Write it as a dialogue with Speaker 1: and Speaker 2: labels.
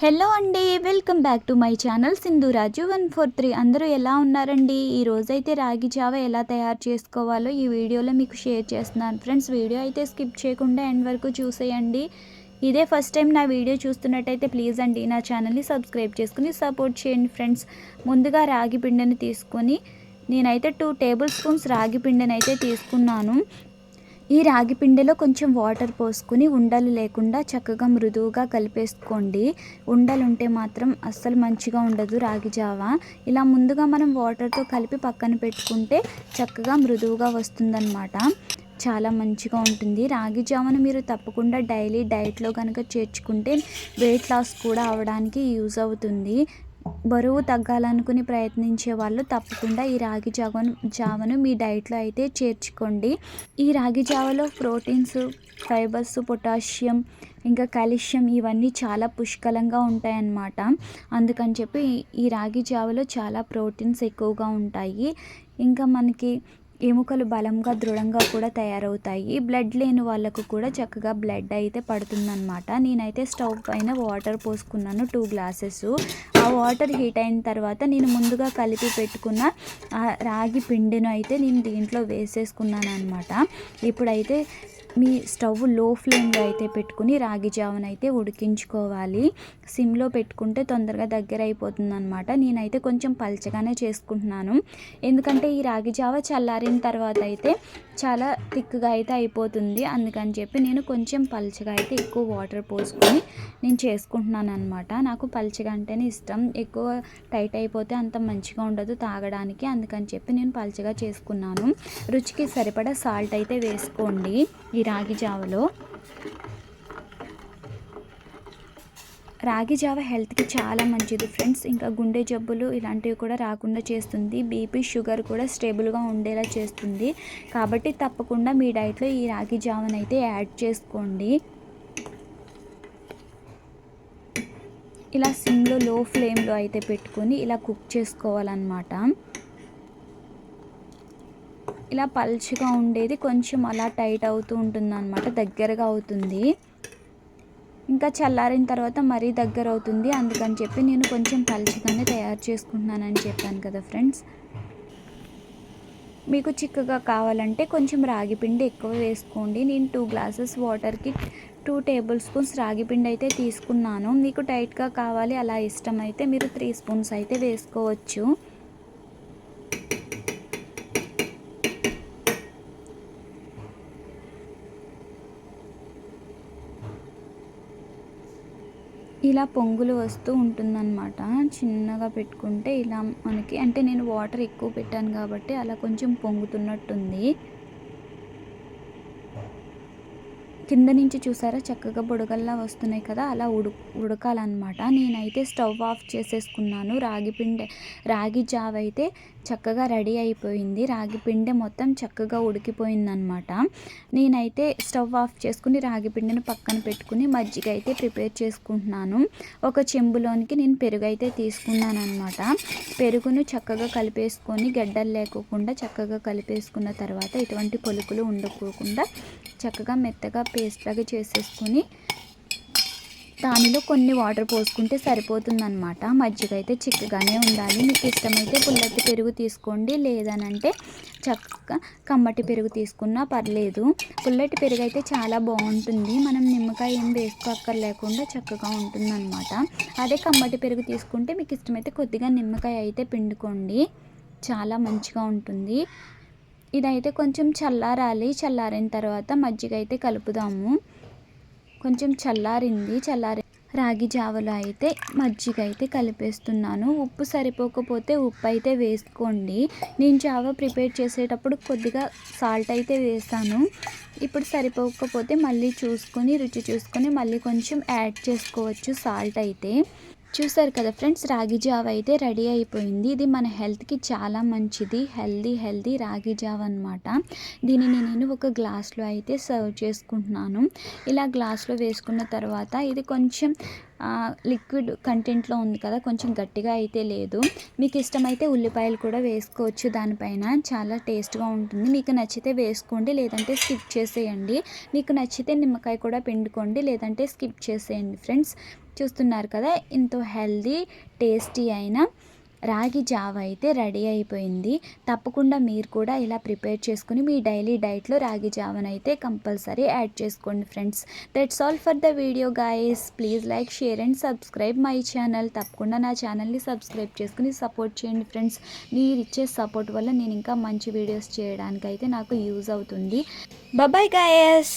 Speaker 1: Hello అండి welcome back to my channel Sindhu Raju one four three. అందరూ ఎలా ఉన్నారండి? ఈ రోజైతే రాగి జావ ఎలా తయారు చేసుకోవాలో ఈ వీడియోలో మీకు షేర్ చేస్తున్నాను. ఫ్రెండ్స్ వీడియో అయితే స్కిప్ చేయకుండా ఎండ్ వరకు చూసేయండి. ఇదే ఫస్ట్ టైం నా వీడియో చూస్తున్నట్టయితే ప్లీజ్ అండి నా ఛానల్ని సబ్స్క్రైబ్ చేసుకుని సపోర్ట్ చేయండి ఫ్రెండ్స్. ముందుగా రాగి పిండిని తీసుకొని నేనైతే టూ టేబుల్ స్పూన్స్ రాగి పిండిని అయితే తీసుకున్నాను. ఈ రాగి పిండిలో కొంచెం వాటర్ పోసుకుని ఉండలు లేకుండా చక్కగా మృదువుగా కలిపేసుకోండి. ఉండలు ఉంటే మాత్రం అస్సలు మంచిగా ఉండదు రాగి జావ. ఇలా ముందుగా మనం వాటర్తో కలిపి పక్కన పెట్టుకుంటే చక్కగా మృదువుగా వస్తుందన్నమాట. చాలా మంచిగా ఉంటుంది. రాగి జావను మీరు తప్పకుండా డైలీ డైట్లో కనుక చేర్చుకుంటే వెయిట్ లాస్ కూడా అవడానికి యూజ్ అవుతుంది. బరువు తగ్గాలనుకుని ప్రయత్నించే వాళ్ళు తప్పకుండా ఈ రాగి జావను జావను మీ డైట్లో అయితే చేర్చుకోండి. ఈ రాగి జావలో ప్రోటీన్స్ ఫైబర్స్ పొటాషియం ఇంకా కాల్షియం ఇవన్నీ చాలా పుష్కలంగా ఉంటాయన్నమాట. అందుకని చెప్పి ఈ రాగి జావలో చాలా ప్రోటీన్స్ ఎక్కువగా ఉంటాయి. ఇంకా మనకి ఎముకలు బలంగా దృఢంగా కూడా తయారవుతాయి. బ్లడ్ లేని వాళ్ళకు కూడా చక్కగా బ్లడ్ అయితే పడుతుందన్నమాట. నేనైతే స్టవ్ పైన వాటర్ పోసుకున్నాను టూ గ్లాసెస్. ఆ వాటర్ హీట్ అయిన తర్వాత నేను ముందుగా కలిపి పెట్టుకున్న రాగి పిండిను అయితే నేను దీంట్లో వేసేసుకున్నాను అనమాట ఇప్పుడైతే మీ స్టవ్లో ఫ్లేమ్లో అయితే పెట్టుకుని రాగి జావను అయితే ఉడికించుకోవాలి. సిమ్లో పెట్టుకుంటే తొందరగా దగ్గర అయిపోతుంది అనమాట నేనైతే కొంచెం పల్చగానే చేసుకుంటున్నాను. ఎందుకంటే ఈ రాగి జావ చల్లారిన తర్వాత అయితే చాలా థిక్గా అయితే అయిపోతుంది. అందుకని చెప్పి నేను కొంచెం పల్చగా అయితే ఎక్కువ వాటర్ పోసుకొని నేను చేసుకుంటున్నాను అనమాట నాకు పల్చగా అంటేనే ఇష్టం. ఎక్కువ టైట్ అయిపోతే అంత మంచిగా ఉండదు తాగడానికి. అందుకని చెప్పి నేను పల్చగా చేసుకున్నాను. రుచికి సరిపడా సాల్ట్ అయితే వేసుకోండి. ఈ రాగి జావలో. రాగి జావ హెల్త్కి చాలా మంచిది ఫ్రెండ్స్. ఇంకా గుండె జబ్బులు ఇలాంటివి కూడా రాకుండా చేస్తుంది. బీపీ షుగర్ కూడా స్టేబుల్గా ఉండేలా చేస్తుంది. కాబట్టి తప్పకుండా మీ డైట్లో ఈ రాగి జావనైతే యాడ్ చేసుకోండి. ఇలా సిమ్లో లో ఫ్లేమ్లో అయితే పెట్టుకొని ఇలా కుక్ చేసుకోవాలన్నమాట. ఇలా పల్చగా ఉండేది కొంచెం అలా టైట్ అవుతూ ఉంటుంది అనమాట దగ్గరగా అవుతుంది. ఇంకా చల్లారిన తర్వాత మరీ దగ్గర అవుతుంది. అందుకని చెప్పి నేను కొంచెం పలుచగానే తయారు చేసుకుంటున్నానని చెప్పాను కదా ఫ్రెండ్స్. మీకు చిక్కగా కావాలంటే కొంచెం రాగి పిండి ఎక్కువ వేసుకోండి. నేను టూ గ్లాసెస్ వాటర్కి టూ టేబుల్ స్పూన్స్ రాగి పిండి అయితే తీసుకున్నాను. మీకు టైట్గా కావాలి అలా ఇష్టమైతే మీరు త్రీ స్పూన్స్ అయితే వేసుకోవచ్చు. ఇలా పొంగులు వస్తూ ఉంటుందన్నమాట. చిన్నగా పెట్టుకుంటే ఇలా మనకి అంటే నేను వాటర్ ఎక్కువ పెట్టాను కాబట్టి అలా కొంచెం పొంగుతున్నట్టుంది. కింద నుంచి చూసారా? చక్కగా బుడగల్లా వస్తున్నాయి కదా అలా ఉడు ఉడకాలన్నమాట. నేనైతే స్టవ్ ఆఫ్ చేసేసుకున్నాను. రాగి పిండి రాగి జావ అయితే చక్కగా రెడీ అయిపోయింది. రాగి పిండి మొత్తం చక్కగా ఉడికిపోయిందనమాట నేనైతే స్టవ్ ఆఫ్ చేసుకుని రాగి పిండిని పక్కన పెట్టుకుని మజ్జిగ అయితే ప్రిపేర్ చేసుకుంటున్నాను. ఒక చెంబులోనికి నేను పెరుగు అయితే తీసుకున్నాను అనమాట పెరుగును చక్కగా కలిపేసుకొని గడ్డలు లేకోకుండా చక్కగా కలిపేసుకున్న తర్వాత ఎటువంటి పొలుకులు ఉండకోకుండా చక్కగా మెత్తగా పేస్ట్ లాగా చేసేసుకొని దానిలో కొన్ని వాటర్ పోసుకుంటే సరిపోతుందన్నమాట. మజ్జిగ అయితే చిక్కగానే ఉండాలి. మీకు ఇష్టమైతే పుల్లటి పెరుగు తీసుకోండి. లేదనంటే చక్కగా కమ్మటి పెరుగు తీసుకున్నా పర్లేదు. పుల్లటి పెరుగు అయితే చాలా బాగుంటుంది. మనం నిమ్మకాయ ఏం వేసుకోక్కర్లేకుండా చక్కగా ఉంటుందన్నమాట. అదే కమ్మటి పెరుగు తీసుకుంటే మీకు ఇష్టమైతే కొద్దిగా నిమ్మకాయ అయితే పిండుకోండి. చాలా మంచిగా ఉంటుంది. ఇదైతే కొంచెం చల్లారాలి. చల్లారిన తర్వాత మజ్జిగ అయితే కలుపుదాము. కొంచెం చల్లారింది చల్లారి రాగి జావలో అయితే మజ్జిగ అయితే కలిపేస్తున్నాను. ఉప్పు సరిపోకపోతే ఉప్పు అయితే వేసుకోండి. నేను జావ ప్రిపేర్ చేసేటప్పుడు కొద్దిగా సాల్ట్ అయితే వేసాను. ఇప్పుడు సరిపోకపోతే మళ్ళీ చూసుకొని రుచి చూసుకొని మళ్ళీ కొంచెం యాడ్ చేసుకోవచ్చు సాల్ట్ అయితే. చూసారు కదా ఫ్రెండ్స్ రాగి జావ అయితే రెడీ అయిపోయింది. ఇది మన హెల్త్కి చాలా మంచిది. హెల్దీ హెల్దీ రాగి జావ అనమాట దీనిని నేను ఒక గ్లాస్లో అయితే సర్వ్ చేసుకుంటున్నాను. ఇలా గ్లాస్లో వేసుకున్న తర్వాత ఇది కొంచెం లిక్విడ్ కంటెంట్లో ఉంది కదా కొంచెం గట్టిగా అయితే లేదు. మీకు ఇష్టమైతే ఉల్లిపాయలు కూడా వేసుకోవచ్చు దానిపైన చాలా టేస్ట్గా ఉంటుంది. మీకు నచ్చితే వేసుకోండి లేదంటే స్కిప్ చేసేయండి. మీకు నచ్చితే నిమ్మకాయ కూడా పిండుకోండి లేదంటే స్కిప్ చేసేయండి. ఫ్రెండ్స్ చూస్తున్నారు కదా ఎంతో హెల్దీ టేస్టీ అయిన రాగి జావ అయితే రెడీ అయిపోయింది. తప్పకుండా మీరు కూడా ఇలా ప్రిపేర్ చేసుకుని మీ డైలీ డైట్లో రాగి జావను అయితే కంపల్సరీ యాడ్ చేసుకోండి friends. That's all for the video guys please like share and subscribe my channel తప్పకుండా నా ఛానల్ని సబ్స్క్రైబ్ చేసుకుని సపోర్ట్ చేయండి ఫ్రెండ్స్. మీరు ఇచ్చే సపోర్ట్ వల్ల నేను ఇంకా మంచి వీడియోస్ చేయడానికి అయితే నాకు యూజ్ అవుతుంది. Bye guys